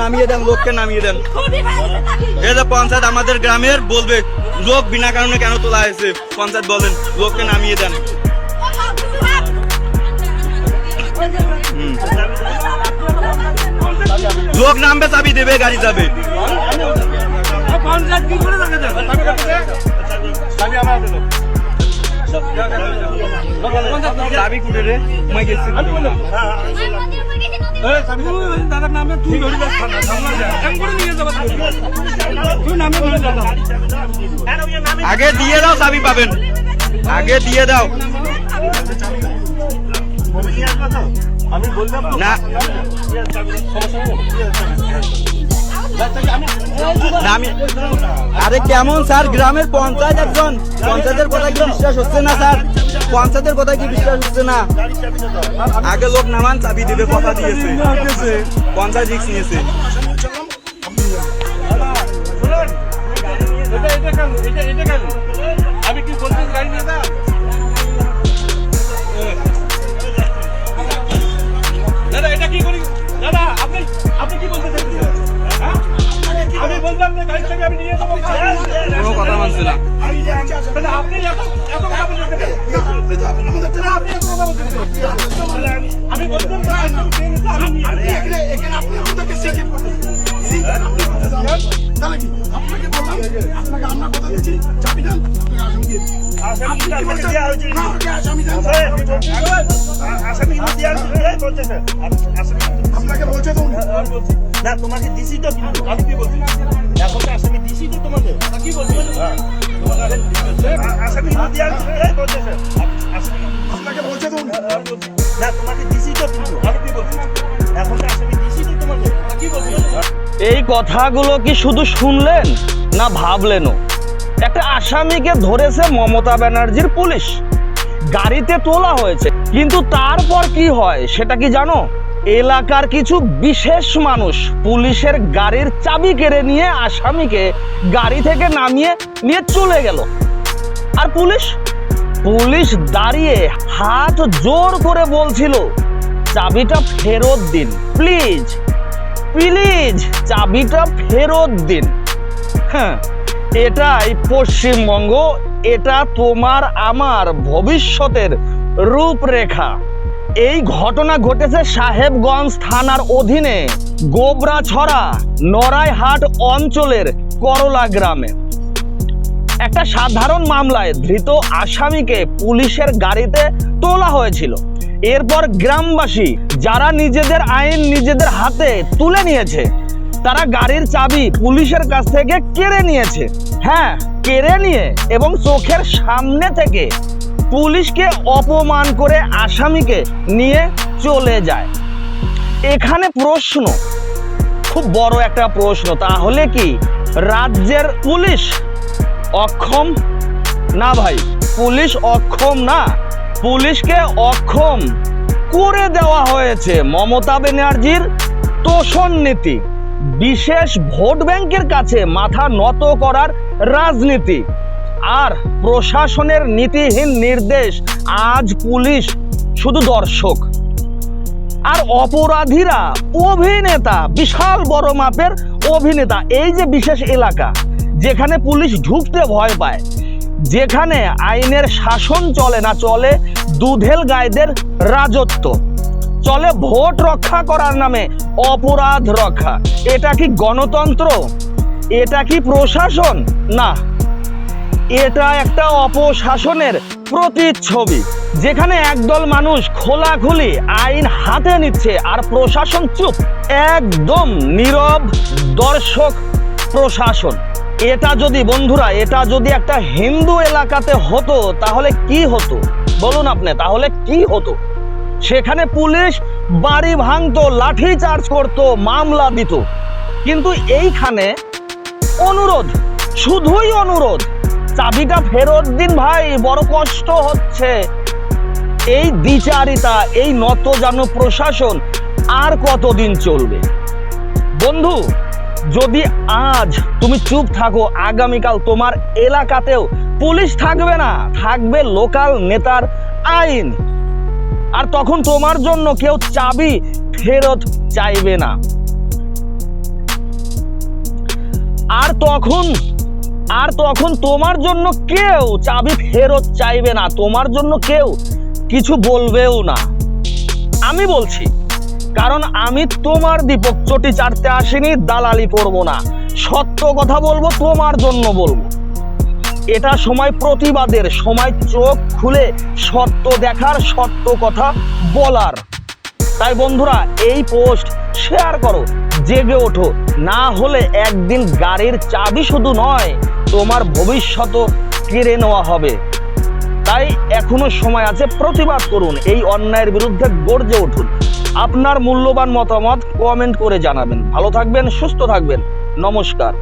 নামিয়ে দেন, লোককে নামিয়ে দেন। এই যে পঞ্চায়েত আমাদের গ্রামের বলবে, লোক বিনা কারণে কেন তোলা হয়েছে? পঞ্চায়েত বলেন, লোককে নামিয়ে দেন। লোক নামবে, চাবি দেবে, গাড়ি যাবে। চাবি কুটে রে গেছি। দাদার নামে তুই ধরে যাস না সামনে যা। এম করে নিয়ে যাবা তুই নামে ধরে যা। আগে দিয়ে দাও চাবি পাবেন। আগে দিয়ে দাও। আমি বললাম না। আরে কেমন স্যার? গ্রামের পঞ্চায়েত একজন। পঞ্চায়েতের কথা কি বিশ্বাস হচ্ছে না, স্যার? পঞ্চায়েতের কথা কি বিশ্বাস হচ্ছে না? আগে লোক নামান চাবি দিবে, কথা দিয়েছে। পঞ্চায়েত রিক্স নিয়েছে। দাদা দাদা, আপনি আপনি কি বলতে কোনো কথা মানছে না আপনি এত কথা বলছেন কথা আমি- আমি বললাম যে আমি নিয়ে নিতে আমি নিয়ে যাব। আসামি কিন্তু আপনাকে দেয়া হয়েছে। না তোমাকে দিছি তো কিন্তু আমি কি বলছি? এখন তো আসামি দিছি তো তোমাকে। কি বলছি। আসামি। আসামি কিন্তু- আমি না তোমাকে দিছি তো কিন্তু আমি কি বলছি? এখন তো আসামি দিছি তো তোমাকে। কি বলছি। এই কথাগুলো কি শুধু শুনলেন না ভাবলেনও? একটা আসামিকে ধরেছে মমতা ব্যানার্জির পুলিশ। গাড়িতে তোলা হয়েছে। কিন্তু তারপর কি হয় সেটা কি জানো? এলাকার কিছু বিশেষ মানুষ পুলিশের গাড়ির চাবি কেড়ে নিয়ে আসামিকে গাড়ি থেকে নামিয়ে নিয়ে চলে গেল। আর পুলিশ? পুলিশ দাঁড়িয়ে হাত জোর করে বলছিল, চাবিটা ফেরত দিন, প্লিজ প্লিজ, চাবিটা ফেরত দিন। হ্যাঁ এটাই পশ্চিমবঙ্গ, এটা তোমার আমার ভবিষ্যতের রূপরেখা। এই ঘটনা ঘটেছে সাহেবগঞ্জ থানার অধীনে গোবরাছড়া নড়াইহাট অঞ্চলের করলা গ্রামে। একটা সাধারণ মামলায় ধৃত আসামিকে পুলিশের গাড়িতে তোলা হয়েছিল। এরপর গ্রামবাসী যারা নিজেদের আইন নিজেদের হাতে তুলে নিয়েছে, তারা গাড়ির চাবি পুলিশের কাছ থেকে কেড়ে নিয়েছে। হ্যাঁ কেড়ে নিয়ে এবং চোখের সামনে থেকে পুলিশকে অপমান করে আসামিকে নিয়ে চলে যায়। এখানে প্রশ্ন, খুব বড় একটা প্রশ্ন, তাহলে কি রাজ্যের পুলিশ অক্ষম? না ভাই, পুলিশ অক্ষম না, পুলিশকে অক্ষম করে দেওয়া হয়েছে মমতা ব্যানার্জির তোষণ নীতি। বিশেষ ভোট ব্যাংকের কাছে মাথা নত করার রাজনীতি। আর প্রশাসনের নীতিহীন নির্দেশ আজ পুলিশ শুধু দর্শক। আর অপরাধীরা অভিনেতা, বিশাল বড় মাপের অভিনেতা, এই যে বিশেষ এলাকা, যেখানে পুলিশ ঢুকতে ভয় পায়, যেখানে আইনের শাসন চলে না, চলে দুধেল গায়েদের রাজত্ব, চলে ভোট রক্ষা করার নামে অপরাধ রক্ষা। এটা কি গণতন্ত্র? এটা কি প্রশাসন? না। এটা একটা অপশাসনের প্রতিচ্ছবি, যেখানে একদল মানুষ খোলাখুলি আইন হাতে নিচ্ছে আর প্রশাসন চুপ, একদম নীরব দর্শক প্রশাসন। এটা যদি বন্ধুরা, এটা যদি একটা হিন্দু এলাকাতে হতো, তাহলে কি হতো? বলুন আপনি, তাহলে কি হতো? সেখানে পুলিশ বাড়ি ভাঙতো, লাঠি চার্জ করতো, মামলা দিত। কিন্তু এইখানে অনুরোধ, শুধুই অনুরোধ চাবিটা ফেরত দিন ভাই, বড় কষ্ট হচ্ছে। এই দ্বিচারিতা এই নতজানু প্রশাসন আর কতদিন চলবে? বন্ধু, যদি আজ তুমি চুপ থাকো, আগামীকাল তোমার এলাকাতেও পুলিশ থাকবে না, থাকবে লোকাল নেতার আইন। আর তখন তোমার জন্য কেউ চাবি ফেরত চাইবে না। আর তখন আর তখন তোমার জন্য কেউ চাবি ফেরত চাইবে না, তোমার জন্য কেউ কিছু বলবেও না। আমি বলছি, কারণ আমি তোমার দীপক চটি চাটতে আসিনি, দালালি করব না। সত্য কথা বলব, তোমার জন্য বলব। এটা সময় প্রতিবাদের, সময় চোখ খুলে সত্য দেখার, সত্য কথা বলার। তাই বন্ধুরা, এই পোস্ট শেয়ার করো, জেগে ওঠো। না হলে একদিন গাড়ির চাবি শুধু নয় তোমার ভবিষ্যৎ কেড়ে নেওয়া হবে। তাই এখনও সময় আছে, প্রতিবাদ করুন, এই অন্যায়ের বিরুদ্ধে গর্জে উঠুন। আপনার মূল্যবান মতামত কমেন্ট করে জানাবেন। ভালো থাকবেন, সুস্থ থাকবেন। নমস্কার।